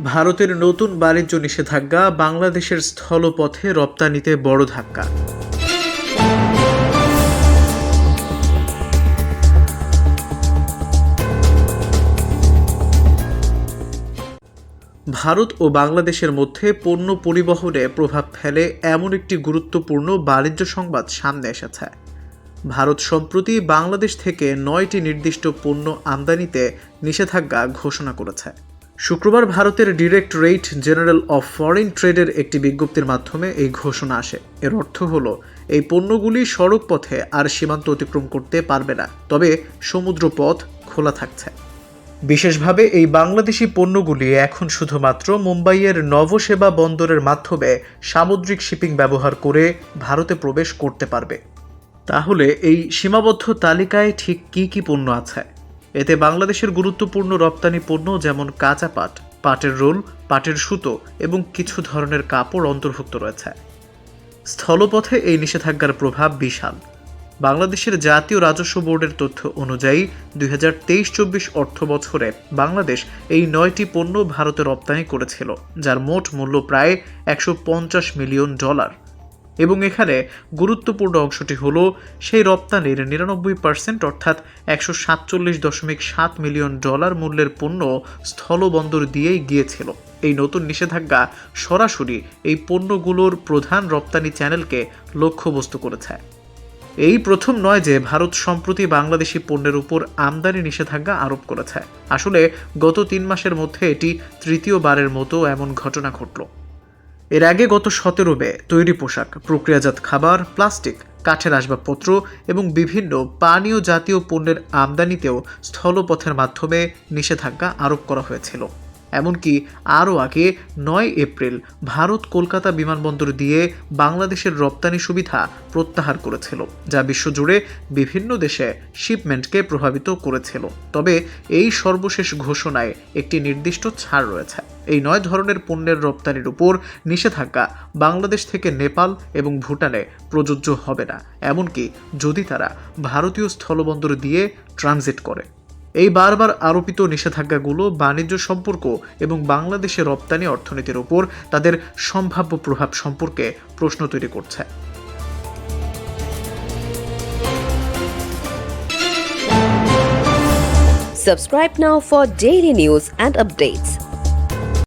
ভারতের নতুন বাণিজ্য নিষেধাজ্ঞা বাংলাদেশের স্থলপথে রপ্তানিতে বড় ধাক্কা। ভারত ও বাংলাদেশের মধ্যে পণ্য পরিবহনে প্রভাব ফেলে এমন একটি গুরুত্বপূর্ণ বাণিজ্য সংবাদ সামনে এসেছে। ভারত সম্প্রতি বাংলাদেশ থেকে নয়টি নির্দিষ্ট পণ্য আমদানিতে নিষেধাজ্ঞা ঘোষণা করেছে। শুক্রবার ভারতের directorate general of foreign ট্রেডের একটি বিজ্ঞপ্তির মাধ্যমে এই ঘোষণা আসে। এর অর্থ হলো, এই পণ্যগুলি সড়ক পথে আর সীমান্ত অতিক্রম করতে পারবে না, তবে সমুদ্র পথ খোলা থাকছে। বিশেষভাবে এই বাংলাদেশি পণ্যগুলি এখন শুধুমাত্র মুম্বাইয়ের নবসেবা বন্দরের মাধ্যমে সামুদ্রিক শিপিং ব্যবহার করে ভারতে প্রবেশ করতে পারবে। তাহলে এই সীমাবদ্ধ তালিকায় ঠিক কি কি পণ্য আছে? এতে বাংলাদেশের গুরুত্বপূর্ণ রপ্তানি পণ্য যেমন কাঁচা পাট, পাটের রোল, পাটের সুতো এবং কিছু ধরনের কাপড় অন্তর্ভুক্ত রয়েছে। স্থলপথে এই নিষেধাজ্ঞার প্রভাব বিশাল। বাংলাদেশের জাতীয় রাজস্ব বোর্ডের তথ্য অনুযায়ী দুই হাজার তেইশ চব্বিশ অর্থ বছরে বাংলাদেশ এই নয়টি পণ্য ভারতে রপ্তানি করেছিল, যার মোট মূল্য প্রায় একশো পঞ্চাশ মিলিয়ন ডলার। এবং এখানে গুরুত্বপূর্ণ অংশটি হল সেই রপ্তানির নিরানব্বই পার্সেন্ট অর্থাৎ একশো সাতচল্লিশ দশমিক সাত মিলিয়ন ডলার মূল্যের পণ্য স্থলবন্দর দিয়েই গিয়েছিল। এই নতুন নিষেধাজ্ঞা সরাসরি এই পণ্যগুলোর প্রধান রপ্তানি চ্যানেলকে লক্ষ্যবস্তু করেছে। এই প্রথম নয় যে ভারত সম্প্রতি বাংলাদেশি পণ্যের উপর আমদানি নিষেধাজ্ঞা আরোপ করেছে। আসলে গত তিন মাসের মধ্যে এটি তৃতীয়বারের মতো এমন ঘটনা ঘটল। এর আগে গত সতেরো মে তৈরি পোশাক, প্রক্রিয়াজাত খাবার, প্লাস্টিক, কাঠের আসবাবপত্র এবং বিভিন্ন পানীয় জাতীয় পণ্যের আমদানিতেও স্থলপথের মাধ্যমে নিষেধাজ্ঞা আরোপ করা হয়েছিল। এমনকি আরও আগে নয় এপ্রিল ভারত কলকাতা বিমানবন্দর দিয়ে বাংলাদেশের রপ্তানি সুবিধা প্রত্যাহার করেছিল, যা বিশ্বজুড়ে বিভিন্ন দেশে শিপমেন্টকে প্রভাবিত করেছিল। তবে এই সর্বশেষ ঘোষণায় একটি নির্দিষ্ট ছাড় রয়েছে। এই নয় ধরনের পণ্যের রপ্তানির উপর নিষেধাজ্ঞা বাংলাদেশ থেকে নেপাল এবং ভুটানে প্রযোজ্য হবে না। এমনকি যদি তারা ভারতীয় স্থলবন্দর দিয়ে ট্রানজিট করে। এই বারবার আরোপিত নিষেধাজ্ঞাগুলো বাণিজ্য সম্পর্ক এবং বাংলাদেশের রপ্তানি অর্থনীতির উপর তাদের সম্ভাব্য প্রভাব সম্পর্কে প্রশ্ন তৈরি করছে। Subscribe now for daily news and updates.